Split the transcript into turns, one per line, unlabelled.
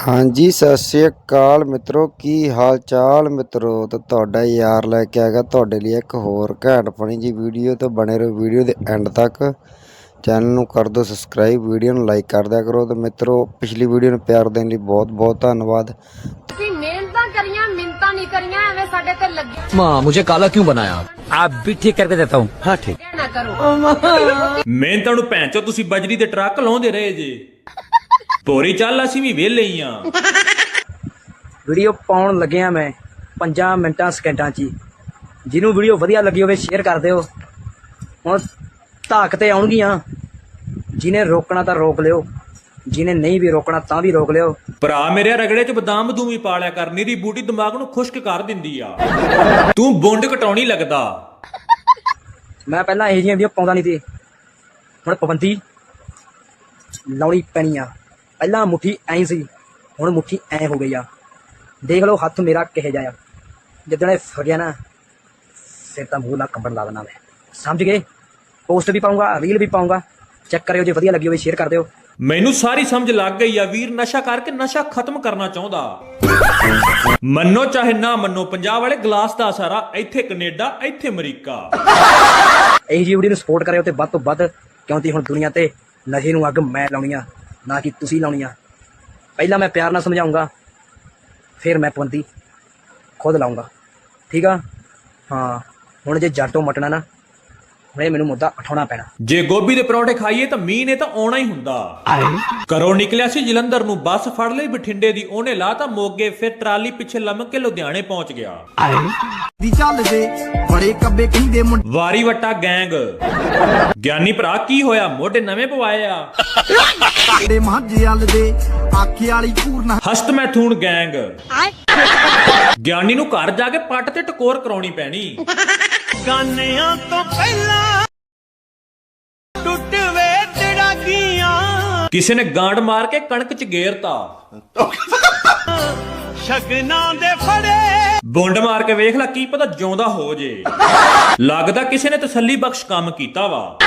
ਹਾਂਜੀ ਸਤਿ ਸ਼੍ਰੀ ਅਕਾਲ ਮਿੱਤਰੋ ਕੀ ਹਾਲ ਚਾਲ ਮਿੱਤਰੋ? ਤਾਂ ਤੁਹਾਡਾ ਯਾਰ ਲੈ ਕੇ ਆਗਾ ਤੁਹਾਡੇ ਲਈ ਇੱਕ ਹੋਰ ਘੈਂਟ ਫਣੀ ਜੀ ਵੀਡੀਓ ਤਾਂ ਬਣੇ ਰਹੋ ਵੀਡੀਓ ਦੇ ਐਂਡ ਤੱਕ। ਚੈਨਲ ਨੂੰ ਕਰ ਦਿਓ ਸਬਸਕ੍ਰਾਈਬ ਵੀਡੀਓ ਨੂੰ ਲਾਈਕ ਕਰ ਦਿਆ ਕਰੋ ਤੇ ਮਿੱਤਰੋ ਪਿਛਲੀ ਵੀਡੀਓ ਨੂੰ ਪਿਆਰ ਦੇਣ ਲਈ ਬਹੁਤ ਬਹੁਤ ਧੰਨਵਾਦ।
ਤੁਸੀਂ ਮਿਹਨਤਾਂ ਕਰੀਆਂ ਮਿੰਤਾਂ ਨਹੀਂ ਕਰੀਆਂ ਐਵੇਂ ਸਾਡੇ ਤੇ
ਲੱਗੀ। ਮਾਂ ਮੈਨੂੰ ਕਾਲਾ
ਕਿਉਂ ਬਣਾਇਆ? ਆਪ ਵੀ ਠੀਕ ਕਰਕੇ ਦਿੰਦਾ ਹਾਂ।
ਹਾਂ ਠੀਕ।
ਮਿਹਨਤਾਂ ਨੂੰ ਭੈਣ ਚੋ ਤੁਸੀਂ ਬਜਰੀ ਦੇ ਟਰੱਕ ਲਾਉਂਦੇ ਰਹੇ ਜੀ। ਭੋਰੀ ਚੱਲ ਅਸੀਂ ਵੀ ਵਿਹਲੇ ਹੀ ਆ
ਵੀਡੀਓ ਪਾਉਣ ਲੱਗਿਆ ਮੈਂ 5 ਮਿੰਟਾਂ ਸਕਿੰਟਾਂ 'ਚ ਹੀ। ਜਿਹਨੂੰ ਵੀਡੀਓ ਵਧੀਆ ਲੱਗੀ ਹੋਵੇ ਸ਼ੇਅਰ ਕਰ ਦਿਓ। ਹੁਣ ਧਾਕ ਤੇ ਆਉਣਗੀਆਂ। ਜਿਹਨੇ ਰੋਕਣਾ ਤਾਂ ਰੋਕ ਲਿਓ। ਜਿਹਨੇ ਨਹੀਂ ਵੀ ਰੋਕਣਾ ਤਾਂ ਵੀ ਰੋਕ ਲਿਓ।
ਭਰਾ ਮੇਰੇ ਰਗੜੇ ਚ ਬਦਾਮ ਬਦੂਮੀ ਪਾ ਲਿਆ ਕਰ ਨੀਰੀ ਬੂਟੀ ਦਿਮਾਗ ਨੂੰ ਖੁਸ਼ਕ ਕਰ ਦਿੰਦੀ ਆ। ਤੂੰ ਬੁੰਡ ਕਟਾਉਣੀ ਲੱਗਦਾ।
ਮੈਂ ਪਹਿਲਾਂ ਇਹੋ ਜਿਹੀਆਂ ਵੀਡੀਓ ਪਾਉਂਦਾ ਨਹੀਂ ਸੀ। ਹੁਣ ਪਾਬੰਦੀ ਲਾਉਣੀ ਪੈਣੀ ਆ। ਪਹਿਲਾਂ ਮੁੱਠੀ ਐਂ ਸੀ ਹੁਣ ਮੁੱਠੀ ਐਂ ਹੋ ਗਈ ਆ। ਦੇਖ ਲਓ ਹੱਥ ਮੇਰਾ ਕਿਹੋ ਜਿਹਾ ਆ। ਜਿੱਦਣ ਇਹ ਫੜਿਆ ਨਾ ਫਿਰ ਤਾਂ ਮੂੰਹ ਨਾਲ ਕੰਬਣ ਲਾ ਦੇਣਾ ਮੈਂ। ਸਮਝ ਗਏ? ਪੋਸਟ ਵੀ ਪਾਉਂਗਾ ਰੀਲ ਵੀ ਪਾਉਂਗਾ। ਚੈੱਕ ਕਰਿਓ ਜੇ ਵਧੀਆ ਲੱਗੀ ਹੋਵੇ ਸ਼ੇਅਰ ਕਰ ਦਿਓ।
ਮੈਨੂੰ ਸਾਰੀ ਸਮਝ ਲੱਗ ਗਈ ਆ ਵੀਰ ਨਸ਼ਾ ਕਰਕੇ ਨਸ਼ਾ ਖਤਮ ਕਰਨਾ ਚਾਹੁੰਦਾ। ਮੰਨੋ ਚਾਹੇ ਨਾ ਮੰਨੋ ਪੰਜਾਬ ਵਾਲੇ ਗਲਾਸ ਦਾ ਸਾਰਾ ਇੱਥੇ ਕੈਨੇਡਾ ਇੱਥੇ ਅਮਰੀਕਾ।
ਇਹੀ ਜਿਹੀ ਵੀਡੀਓ ਨੂੰ ਸਪੋਰਟ ਕਰਿਓ ਤੇ ਵੱਧ ਤੋਂ ਵੱਧ ਕਿਉਂਕਿ ਹੁਣ ਦੁਨੀਆ ਤੇ ਨਸ਼ੇ ਨੂੰ ਅੱਗ ਮੈਂ ਲਾਉਣੀ ਆ। ਨਾ ਕਿ ਤੁਸੀਂ ਲਾਉਣੀ ਆ ਪਹਿਲਾਂ ਮੈਂ ਪਿਆਰ ਨਾਲ ਸਮਝਾਉਂਗਾ, ਫਿਰ ਮੈਂ ਪਾਬੰਦੀ ਖੁਦ ਲਾਉਂਗਾ। ਠੀਕ ਆ? ਹਾਂ, ਹੁਣ ਜੇ ਜੱਟੋਂ ਮਟਣਾ ਨਾ ਹੁਣ ਇਹ ਮੈਨੂੰ ਮੁੱਦਾ ਉਠਾਉਣਾ ਪੈਣਾ।
ਜੇ ਗੋਭੀ ਦੇ ਪਰੌਂਠੇ ਖਾਈਏ ਤਾਂ ਮੀਂਹ ਨੇ ਤਾਂ ਆਉਣਾ ਹੀ ਹੁੰਦਾ। ਘਰੋਂ ਨਿਕਲਿਆ ਸੀ ਜਲੰਧਰ ਨੂੰ ਬੱਸ ਫੜ ਲਈ ਬਠਿੰਡੇ ਦੀ ਉਹਨੇ ਲਾ ਤਾਂ ਮੋਗੇ ਫਿਰ ਟਰਾਲੀ ਪਿੱਛੇ ਲੰਮਕ ਕੇ ਲੁਧਿਆਣੇ ਪਹੁੰਚ ਗਿਆ।
ਦੀ ਚੱਲਦੇ ਬੜੇ ਕੱਬੇ ਕਹਿੰਦੇ ਮੁੰਡੇ।
ਵਾਰੀ ਵਟਾ ਗੈਂਗ। ਗਿਆਨੀ ਭਰਾ ਕੀ ਹੋਇਆ? ਮੋਢੇ ਨਵੇਂ ਪਵਾਏ ਆ।
ਮਾਝੇ ਵੱਲ ਦੇ ਆਖੇ ਵਾਲੀ ਪੂਰਨ
ਹਸਤ ਮੈਥੂਨ ਗੈਂਗ। ਗਿਆਨੀ ਨੂੰ ਘਰ ਜਾ ਕੇ ਪੱਟ ਤੇ ਟਕੋਰ ਕਰਾਉਣੀ ਪੈਣੀ।
ਗਾਨਿਆਂ ਤੋਂ ਪਹਿਲਾਂ
ਕਿਸੇ ਨੇ ਗਾਂਡ ਮਾਰ ਕੇ ਕਣਕ ਚ ਗੇਰਤਾ।
ਸ਼ਗਨਾਂ ਦੇ ਫੜੇ।
ਬੁੰਡ ਮਾਰ ਕੇ ਵੇਖ ਲੈ ਕੀ ਪਤਾ ਜਿਉਂਦਾ ਹੋ ਜੇ। ਲੱਗਦਾ ਕਿਸੇ ਨੇ ਤਸੱਲੀ ਬਖਸ਼ ਕੰਮ ਕੀਤਾ ਵਾ।